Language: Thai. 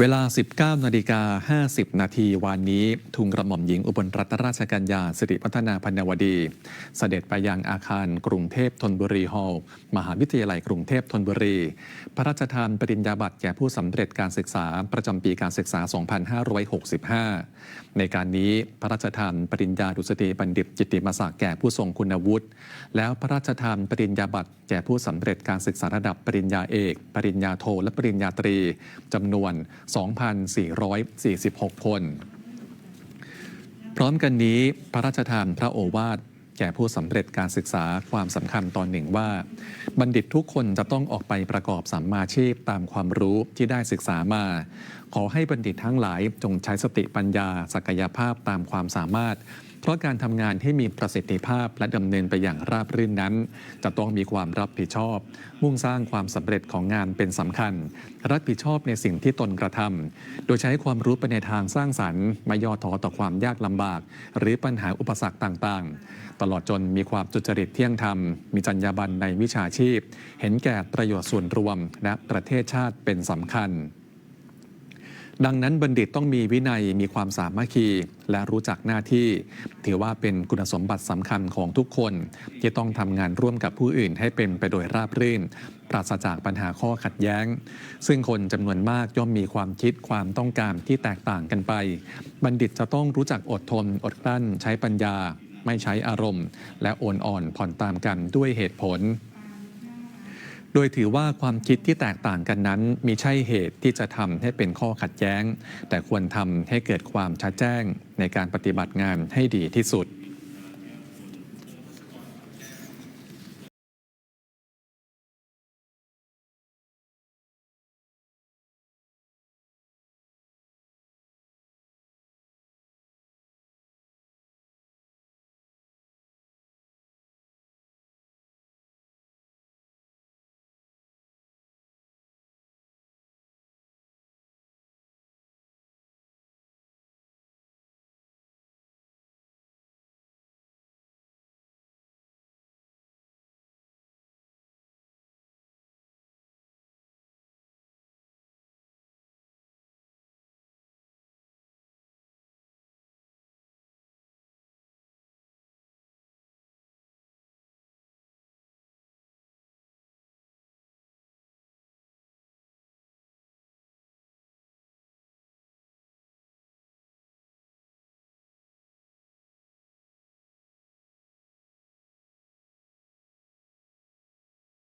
เวลา 19นาฬิกา50 นาทีวานนี้ทุงกระหม่อมหญิงอุบลรัตนราชกัญญาสิริพัฒนาพันวดี เสด็จไปยังอาคารกรุงเทพธนบุรีฮอลล์มหาวิทยาลัยกรุงเทพธนบุรี พระราชทานปริญญาบัตรแก่ผู้สำเร็จการศึกษาประจำปีการศึกษา 2565 ในการนี้พระราชทานปริญญาดุษฎีบัณฑิตจิตติมศักดิ์แก่ผู้ทรงคุณวุฒิ แล้วพระราชทานปริญญาบัตรแก่ผู้สำเร็จการศึกษาระดับปริญญาเอก ปริญญาโทและปริญญาตรีจำนวน2,446 คน พร้อมกันนี้พระราชทานพระโอวาทแก่ผู้สำเร็จการศึกษาความสำคัญตอนหนึ่งว่า บัณฑิตทุกคนจะต้องออกไปประกอบสัมมาชีพตามความรู้ที่ได้ศึกษามา ขอให้บัณฑิตทั้งหลายจงใช้สติปัญญา ศักยภาพตามความสามารถ เพราะการทำงานให้มีประสิทธิภาพและดำเนินไปอย่างราบรื่นนั้น จะต้องมีความรับผิดชอบ มุ่งสร้างความสำเร็จของงานเป็นสำคัญ รับผิดชอบในสิ่งที่ตนกระทำโดยใช้ความรู้ไปในทางสร้างสรรค์ไม่ย่อท้อต่อความยากลำบาก หรือปัญหาอุปสรรคต่างๆ ตลอดจนมีความจุจริตเที่ยงธรรม มีจรรยาบรรณในวิชาชีพ เห็นแก่ประโยชน์ส่วนรวมและประเทศชาติเป็นสำคัญ ดังนั้นบัณฑิตต้องมีวินัยมีความสามัคคี และรู้จักหน้าที่ ถือว่าเป็นคุณสมบัติสำคัญของทุกคน ที่ต้องทำงานร่วมกับผู้อื่นให้เป็นไปโดยราบรื่น ปราศจากปัญหาข้อขัดแย้ง ซึ่งคนจำนวนมากย่อมมีความคิดความต้องการที่แตกต่างกันไป บัณฑิตจะต้องรู้จักอดทน อดกลั้น ใช้ปัญญา ไม่ใช้อารมณ์ และโอนอ่อนผ่อนตามกันด้วยเหตุผล โดยถือว่าความคิดที่แตกต่างกันนั้นมีใช่เหตุที่จะทำให้เป็นข้อขัดแย้ง แต่ควรทำให้เกิดความชัดแจ้งในการปฏิบัติงานให้ดีที่สุด